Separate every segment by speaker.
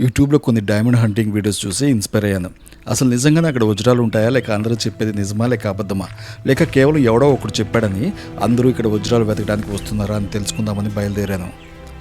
Speaker 1: యూట్యూబ్లో కొన్ని diamond hunting videos చూసి ఇన్స్పైర్ అయ్యాను. అసలు నిజంగానే అక్కడ వజ్రాలు ఉంటాయా? లేక అందరూ చెప్పేది నిజమా? లేక అబద్ధమా? లేక కేవలం ఎవడో ఒకడు చెప్పాడని అందరూ ఇక్కడ వజ్రాలు వెతకడానికి వస్తున్నారా అని తెలుసుకుందామని బయలుదేరాను.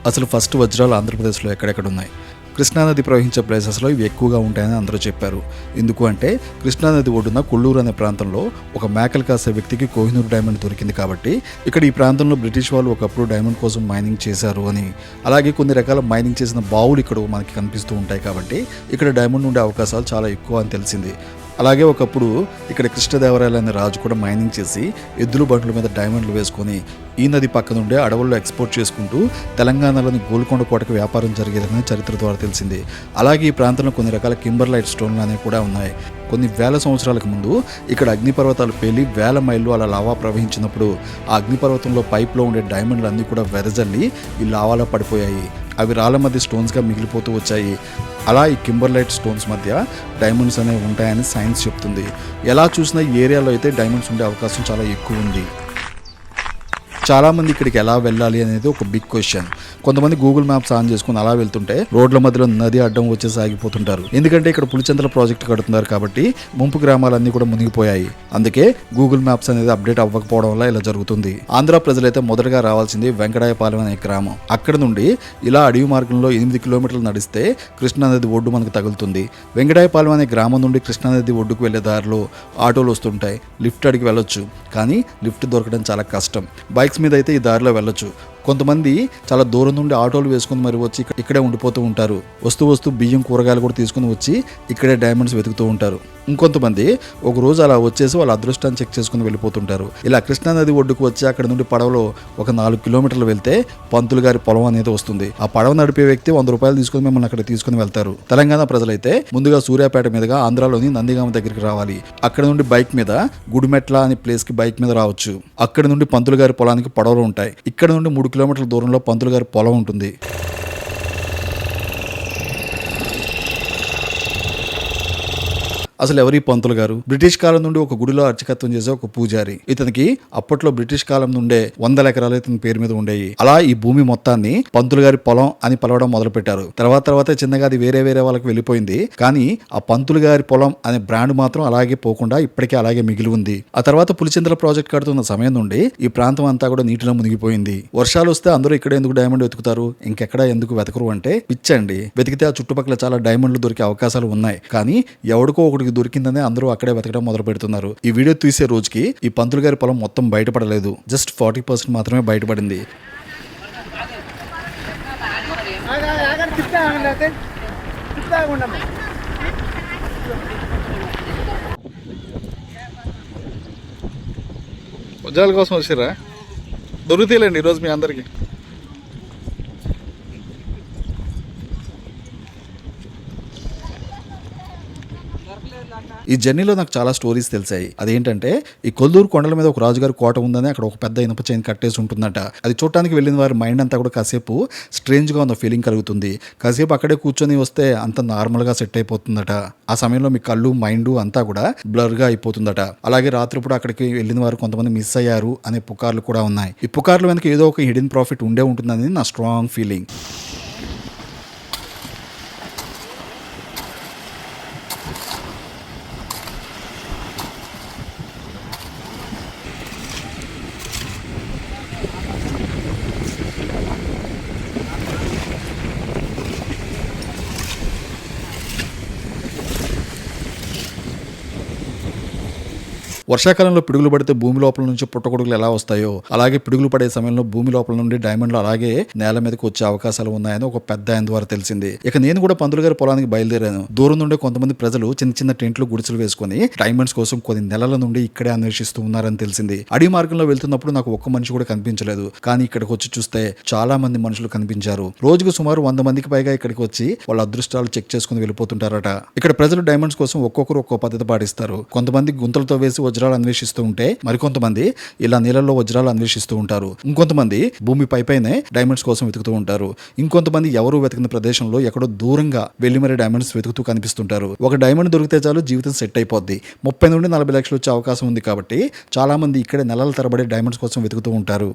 Speaker 1: అసలు ఫస్ట్ వజ్రాలు ఆంధ్రప్రదేశ్లో ఎక్కడెక్కడ ఉన్నాయి? కృష్ణానది ప్రవహించే ప్లేసెస్లో ఇవి ఎక్కువగా ఉంటాయని అందరూ చెప్పారు. ఎందుకు అంటే కృష్ణానది ఒడ్డున కొల్లూరు అనే ప్రాంతంలో ఒక మేకలు కాసే వ్యక్తికి కోహినూరు డైమండ్ దొరికింది కాబట్టి ఇక్కడ ఈ ప్రాంతంలో బ్రిటిష్ వాళ్ళు ఒకప్పుడు డైమండ్ కోసం మైనింగ్ చేశారు అని. అలాగే కొన్ని రకాల మైనింగ్ చేసిన బావులు ఇక్కడ మనకి కనిపిస్తూ ఉంటాయి కాబట్టి ఇక్కడ డైమండ్ ఉండే అవకాశాలు చాలా ఎక్కువ అని తెలిసింది. అలాగే ఒకప్పుడు ఇక్కడ కృష్ణదేవరాయలు అనే రాజు కూడా మైనింగ్ చేసి ఎద్దులు బండ్ల మీద డైమండ్లు వేసుకొని ఈ నది పక్కనుండే అడవుల్లో ఎక్స్పోర్ట్ చేసుకుంటూ తెలంగాణలోని గోల్కొండ కోటకు వ్యాపారం జరిగేదని చరిత్ర ద్వారా తెలిసింది. అలాగే ఈ ప్రాంతంలో కొన్ని రకాల కింబర్లైట్ స్టోన్లు అనేవి కూడా ఉన్నాయి. కొన్ని వేల సంవత్సరాలకు ముందు ఇక్కడ అగ్నిపర్వతాలు పేలి వేల మైళ్ళు అలా లావా ప్రవహించినప్పుడు ఆ అగ్నిపర్వతంలో పైప్లో ఉండే డైమండ్లు అన్నీ కూడా వెదజల్లి ఈ లావాలో పడిపోయాయి. అవి రాళ్ళ మధ్య స్టోన్స్గా మిగిలిపోతూ వచ్చాయి. అలా ఈ కింబర్లైట్ స్టోన్స్ మధ్య డైమండ్స్ అనేవి ఉంటాయని సైన్స్ చెప్తుంది. ఎలా చూసినా ఈ ఏరియాలో అయితే డైమండ్స్ ఉండే అవకాశం చాలా ఎక్కువ ఉంది. చాలామంది ఇక్కడికి ఎలా వెళ్ళాలి అనేది ఒక బిగ్ క్వశ్చన్. కొంతమంది గూగుల్ మ్యాప్స్ ఆన్ చేసుకుని అలా వెళ్తుంటే రోడ్ల మధ్యలో నది అడ్డం వచ్చేసి ఆగిపోతుంటారు ఎందుకంటే ఇక్కడ పులిచెంతల ప్రాజెక్ట్ కడుతున్నారు కాబట్టి ముంపు గ్రామాలన్నీ కూడా మునిగిపోయాయి. అందుకే గూగుల్ మ్యాప్స్ అనేది అప్డేట్ అవ్వకపోవడం వల్ల ఇలా జరుగుతుంది. ఆంధ్ర ప్రజలైతే మొదటగా రావాల్సింది వెంకటాయపాలెం అనే గ్రామం. అక్కడ నుండి ఇలా అడవి మార్గంలో ఎనిమిది కిలోమీటర్లు నడిస్తే కృష్ణానది ఒడ్డు మనకు తగులుతుంది. వెంకటాయపాలెం అనే గ్రామం నుండి కృష్ణానది ఒడ్డుకు వెళ్ళే దారిలో ఆటోలు వస్తుంటాయి. లిఫ్ట్ అడిగి వెళ్ళొచ్చు. కానీ లిఫ్ట్ దొరకడం చాలా కష్టం. బైక్స్ మీద అయితే ఈ దారిలో వెళ్ళొచ్చు. కొంతమంది చాలా దూరం నుండి ఆటోలు వేసుకుని మరి వచ్చి ఇక్కడ- ఇక్కడే ఉండిపోతూ ఉంటారు. వస్తూ వస్తూ బియ్యం కూరగాయలు కూడా తీసుకుని వచ్చి ఇక్కడే డైమండ్స్ వెతుకుతూ ఉంటారు. ఇంకొంతమంది ఒక రోజు అలా వచ్చేసి వాళ్ళ అదృష్టాన్ని చెక్ చేసుకుని వెళ్ళిపోతుంటారు. ఇలా కృష్ణానది ఒడ్డుకు వచ్చి అక్కడ నుండి పడవలో ఒక నాలుగు కిలోమీటర్లు వెళ్తే పంతులు గారి పొలం అనేది వస్తుంది. ఆ పడవ నడిపే వ్యక్తి వంద రూపాయలు తీసుకుని మిమ్మల్ని అక్కడ తీసుకుని వెళ్తారు. తెలంగాణ ప్రజలైతే ముందుగా సూర్యాపేట మీదుగా ఆంధ్రాలోని నందిగామ దగ్గరికి రావాలి. అక్కడ నుండి బైక్ మీద గుడిమెట్ల అనే ప్లేస్కి బైక్ మీద రావచ్చు. అక్కడ నుండి పంతులు గారి పొలానికి పడవలు ఉంటాయి. ఇక్కడ నుండి మూడు కిలోమీటర్ల దూరంలో పంతులు గారి పొలం ఉంటుంది. అసలు ఎవరి పంతులు గారు? బ్రిటిష్ కాలం నుండి ఒక గుడిలో అర్చకత్వం చేసే ఒక పూజారి. ఇతనికి అప్పట్లో బ్రిటిష్ కాలం నుండే వందల ఎకరాలు ఇతని పేరు మీద ఉండేవి అలా ఈ భూమి మొత్తాన్ని పంతులు గారి పొలం అని పిలవడం మొదలు పెట్టారు తర్వాత తర్వాత చిన్నగా అది వేరే వేరే వాళ్ళకి వెళ్ళిపోయింది. కానీ ఆ పంతులు గారి పొలం అనే బ్రాండ్ మాత్రం అలాగే పోకుండా ఇప్పటికే అలాగే మిగిలి ఉంది. ఆ తర్వాత పులిచింతల ప్రాజెక్ట్ కడుతున్న సమయం నుండి ఈ ప్రాంతం అంతా కూడా నీటిలో మునిగిపోయింది. వర్షాలు వస్తే అందరూ ఇక్కడ ఎందుకు డైమండ్ వెతుకుతారు? ఇంకెక్కడ ఎందుకు వెతకరు అంటే పిచ్చండి. వెతికితే ఆ చుట్టుపక్కల చాలా డైమండ్లు దొరికే అవకాశాలు ఉన్నాయి. కానీ ఎవడికో ఒకటికి దొరికిందని అందరూ అక్కడే వెతకడం మొదలు పెడుతున్నారు. ఈ వీడియో తీసే రోజుకి ఈ పంతులు గారి పొలం మొత్తం బయటపడలేదు. జస్ట్ ఫార్టీ పర్సెంట్ మాత్రమే బయటపడింది. ఉద్యోగాల కోసం వచ్చారా దొరుకుతాయిలేండి ఈరోజు మీ అందరికీ. ఈ జర్నీలో నాకు చాలా స్టోరీస్ తెలిసాయి. అదేంటంటే ఈ కొల్లూరు కొండల మీద ఒక రాజుగారి కోట ఉందని అక్కడ ఒక పెద్ద ఇనుప చైన్ కట్టేసి ఉంటుందట. అది చూడటానికి వెళ్ళిన వారి మైండ్ అంతా కూడా కాసేపు స్ట్రేంజ్గా ఉన్న ఫీలింగ్ కలుగుతుంది. కాసేపు అక్కడే కూర్చొని వస్తే అంత నార్మల్గా సెట్ అయిపోతుందట. ఆ సమయంలో మీ కళ్ళు మైండ్ అంతా కూడా బ్లర్గా అయిపోతుందట. అలాగే రాత్రిపూట అక్కడికి వెళ్ళిన వారు కొంతమంది మిస్ అయ్యారు అనే పుకార్లు కూడా ఉన్నాయి. ఈ పుకార్లు వెనక ఏదో ఒక హిడెన్ ప్రాఫిట్ ఉండే ఉంటుందని నా స్ట్రాంగ్ ఫీలింగ్. వర్షాకాలంలో పిడుగులు పడితే భూమి లోపల నుంచి పుట్టగొడుగులు ఎలా వస్తాయో అలాగే పిడుగులు పడే సమయంలో భూమి లోపల నుండి డైమండ్లు అలాగే నేల మీదకి వచ్చే అవకాశాలు ఉన్నాయని ఒక పెద్ద ఆయన ద్వారా తెలిసింది. ఇక నేను కూడా పందులు గారి పొలానికి బయలుదేరాను. దూరం నుండి కొంతమంది ప్రజలు చిన్న చిన్న టెంట్లు గుడిసెలు వేసుకొని డైమండ్స్ కోసం కొన్ని నెలల నుండి ఇక్కడే అన్వేషిస్తూ ఉన్నారని తెలిసింది. అడవి మార్గంలో వెళ్తున్నప్పుడు నాకు ఒక్క మనిషి కూడా కనిపించలేదు. కానీ ఇక్కడికి వచ్చి చూస్తే చాలా మంది మనుషులు కనిపించారు. రోజుకు సుమారు వంద మందికి పైగా ఇక్కడికి వచ్చి వాళ్ళ అదృష్టాలు చెక్ చేసుకుని వెళ్ళిపోతుంటారట. ఇక్కడ ప్రజలు డైమండ్స్ కోసం ఒక్కొక్కరు ఒక్కో పద్ధతి పాటిస్తారు. కొంతమంది గుంతలతో వేసి వజ్రాలు అన్వేషిస్తూ ఉంటే మరికొంతమంది ఇలా నీళ్ళలో వజ్రాలు అన్వేషిస్తూ ఉంటారు. ఇంకొంతమంది భూమి పైపైనే డైమండ్స్ కోసం వెతుకుతూ ఉంటారు. ఇంకొంతమంది ఎవరు వెతికిన ప్రదేశంలో ఎక్కడో దూరంగా వెళ్ళి మరి డైమండ్స్ వెతుకుతూ కనిపిస్తుంటారు. ఒక డైమండ్ దొరికితే చాలు జీవితం సెట్ అయిపోద్ది. ముప్పై నుండి నలభై లక్షలు వచ్చే అవకాశం ఉంది కాబట్టి చాలా మంది ఇక్కడే నెలల తరబడి డైమండ్స్ కోసం వెతుకుతూ ఉంటారు.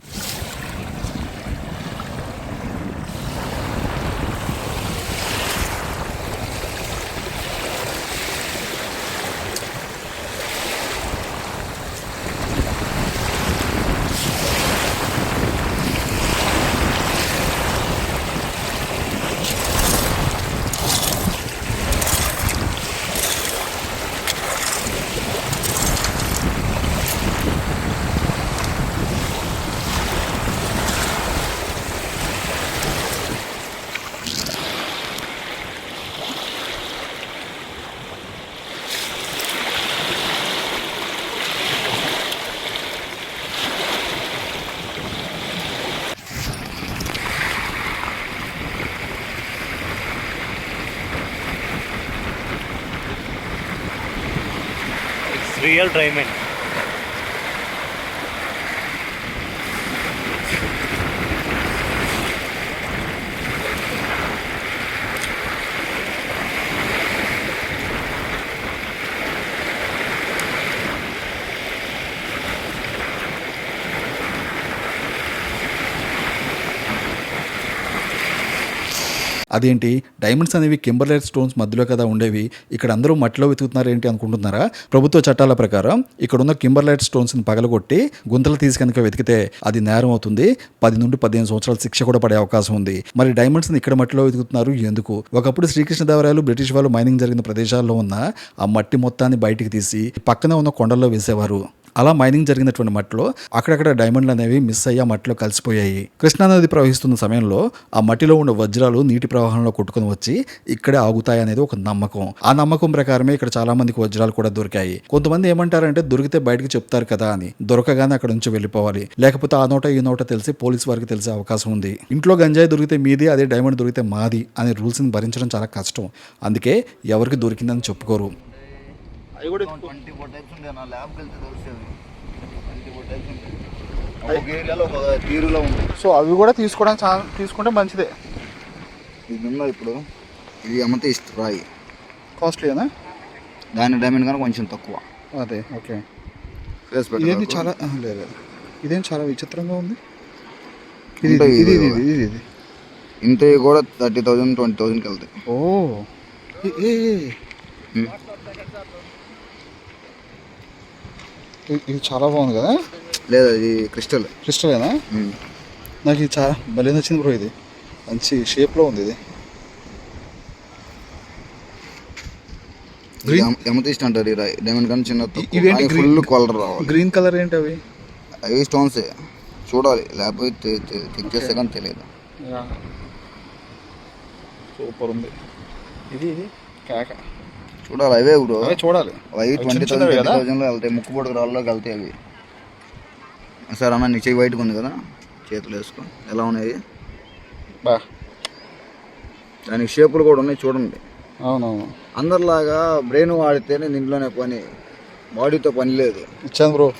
Speaker 2: రియల్ డైమండ్
Speaker 1: అదేంటి? డైమండ్స్ అనేవి కింబర్లైట్ స్టోన్స్ మధ్యలో కదా ఉండేవి. ఇక్కడ అందరూ మట్టిలో వెతుకుతున్నారు ఏంటి అనుకుంటున్నారా? ప్రభుత్వ చట్టాల ప్రకారం ఇక్కడ ఉన్న కింబర్లైట్ స్టోన్స్ని పగలగొట్టి గుంతలు తీసి కనుక వెతికితే అది నేరం అవుతుంది. పది నుండి పదిహేను సంవత్సరాల శిక్ష కూడా పడే అవకాశం ఉంది. మరి డైమండ్స్ని ఇక్కడ మట్టిలో వెతుకుతున్నారు ఎందుకు? ఒకప్పుడు శ్రీకృష్ణదేవరాయలు బ్రిటిష్ వాళ్ళు మైనింగ్ జరిగిన ప్రదేశాల్లో ఉన్న ఆ మట్టి మొత్తాన్ని బయటికి తీసి పక్కనే ఉన్న కొండల్లో వేసేవారు. అలా మైనింగ్ జరిగినటువంటి మట్టిలో అక్కడక్కడ డైమండ్లు అనేవి మిస్ అయ్యి ఆ మట్టిలో కలిసిపోయాయి. కృష్ణానది ప్రవహిస్తున్న సమయంలో ఆ మట్టిలో ఉన్న వజ్రాలు నీటి ప్రవాహంలో కొట్టుకొని వచ్చి ఇక్కడే ఆగుతాయి అనేది ఒక నమ్మకం. ఆ నమ్మకం ప్రకారమే ఇక్కడ చాలా మందికి వజ్రాలు కూడా దొరికాయి. కొంతమంది ఏమంటారంటే దొరికితే బయటకు చెప్తారు కదా అని. దొరకగానే అక్కడ నుంచి వెళ్ళిపోవాలి. లేకపోతే ఆ నోట ఈ నోట తెలిసి పోలీస్ వారికి తెలిసే అవకాశం ఉంది. ఇంట్లో గంజాయి దొరికితే మీది అదే డైమండ్ దొరికితే మాది అనే రూల్స్ని భరించడం చాలా కష్టం. అందుకే ఎవరికి దొరికిందని చెప్పుకోరు.
Speaker 3: అవి కూడా ట్వంటీ ఫోర్ టైప్స్ ఉంటాయి నా ల్యాబ్కి వెళ్తే తెలుస్తుంది ట్వంటీ ఫోర్ టైప్స్ ఉంటాయి ఒక్కొక్క ఏరియాలో ఒక తీరులో ఉంటుంది
Speaker 4: సో అవి కూడా తీసుకోవడానికి చాలా తీసుకుంటే మంచిదే.
Speaker 3: ఇది ఇప్పుడు ఇది అమతీస్ట్ రాయి.
Speaker 4: కాస్ట్లీనా
Speaker 3: దాని డైమండ్ కనుక కొంచెం తక్కువ.
Speaker 4: అదే ఓకే. ఇదేంటి చాలా లేదు. ఇదేం చాలా విచిత్రంగా ఉంది? ఇది ఇది ఇది. ఇది
Speaker 3: ఇంత కూడా థర్టీ థౌజండ్ ట్వంటీ థౌజండ్కి వెళ్తాయి.
Speaker 4: ఓ. ఇది చాలా బాగుంది కదా?
Speaker 3: లేదా ఇది క్రిస్టల్.
Speaker 4: క్రిస్టలేనా? నాకు ఇది చాలా భలే నచ్చింది బ్రో ఇది. మంచి షేప్లో ఉంది ఇది.
Speaker 3: ఎమతీస్ట్ అంటారు ఈ రాయి డైమండ్ కన్నా చిన్న
Speaker 4: ఇవేంటి
Speaker 3: ఫుల్ కలర్ రావాలి.
Speaker 4: గ్రీన్ కలర్ ఏంటి అవి?
Speaker 3: అవి స్టోన్సే చూడాలి లేకపోతే చెక్ చేస్తే కానీ తెలియదు.
Speaker 4: సూపర్ ఉంది. ఇది ఇది కేక.
Speaker 3: చూడాలి అవే బ్రో.
Speaker 4: అవే చూడాలి.
Speaker 3: అవి ట్వంటీ థౌసండ్
Speaker 4: కదా?
Speaker 3: థౌసండ్లో వెళ్తాయి. ముక్కు పొడుగు రాళ్ళలోకి వెళ్తాయి అవి. సార్ అన్న నీ చెయ్యి వైట్గా ఉంది కదా చేతులు వేసుకో. ఎలా ఉన్నాయి?
Speaker 4: బా.
Speaker 3: దానికి షేపులు కూడా ఉన్నాయి చూడండి.
Speaker 4: అవునవును.
Speaker 3: అందరిలాగా బ్రెయిన్ వాడితేనే దీంట్లోనే పని బాడీతో పని లేదు.
Speaker 4: ఇచ్చాను బ్రో.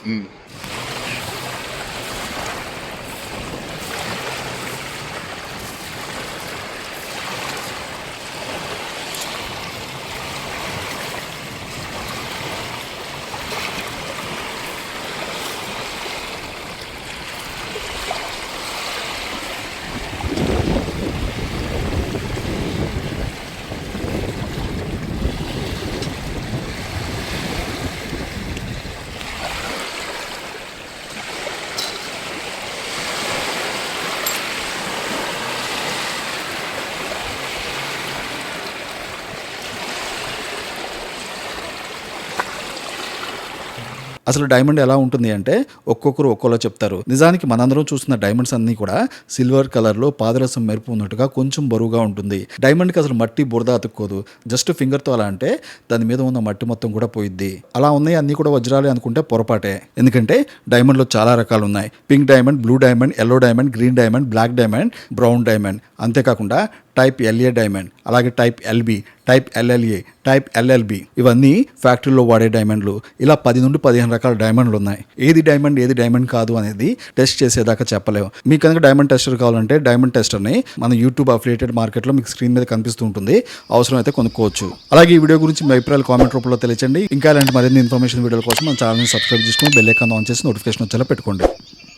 Speaker 1: అసలు డైమండ్ ఎలా ఉంటుంది అంటే ఒక్కొక్కరు ఒక్కోలా చెప్తారు. నిజానికి మనందరం చూస్తున్న డైమండ్స్ అన్నీ కూడా సిల్వర్ కలర్లో పాదరసం మెరుపు ఉన్నట్టుగా కొంచెం బరువుగా ఉంటుంది. డైమండ్కి అసలు మట్టి బురద అతుక్కోదు. జస్ట్ ఫింగర్తో అలా అంటే దాని మీద ఉన్న మట్టి మొత్తం కూడా పోయిద్ది. అలా ఉన్నాయి అన్నీ కూడా వజ్రాలే అనుకుంటే పొరపాటే. ఎందుకంటే డైమండ్లో చాలా రకాలు ఉన్నాయి. Pink diamond blue diamond yellow diamond green diamond black diamond brown diamond. అంతేకాకుండా టైప్ ఎల్ఏ డైమండ్ అలాగే type LB type LLA type LLB ఇవన్నీ ఫ్యాక్టరీలో వాడే డైమండ్లు. ఇలా పది నుండి పదిహేను రకాల డైమండ్లు ఉన్నాయి. ఏది డైమండ్ ఏది డైమండ్ కాదు అనేది టెస్ట్ చేసేదాకా చెప్పలేము. మీకు కనుక డైమండ్ టెస్టర్ కావాలంటే డైమండ్ టెస్టర్ని మన యూట్యూబ్ అఫిలియేటెడ్ మార్కెట్లో మీకు స్క్రీన్ మీద కనిపిస్తూ ఉంటుంది. అవసరం అయితే కొనుక్కోవచ్చు. అలాగే ఈ వీడియో గురించి మీ అభిప్రాయాలు కామెంట్ రూపంలో తెలియచండి ఇంకా ఇలాంటి మరిన్ని ఇన్ఫర్మేషన్ వీడియోల కోసం మన ఛానల్ని సబ్స్క్రైబ్ చేసుకుని బెల్ ఐకాన్ ఆన్ చేసి నోటిఫికేషన్ వచ్చేలా పెట్టుకోండి.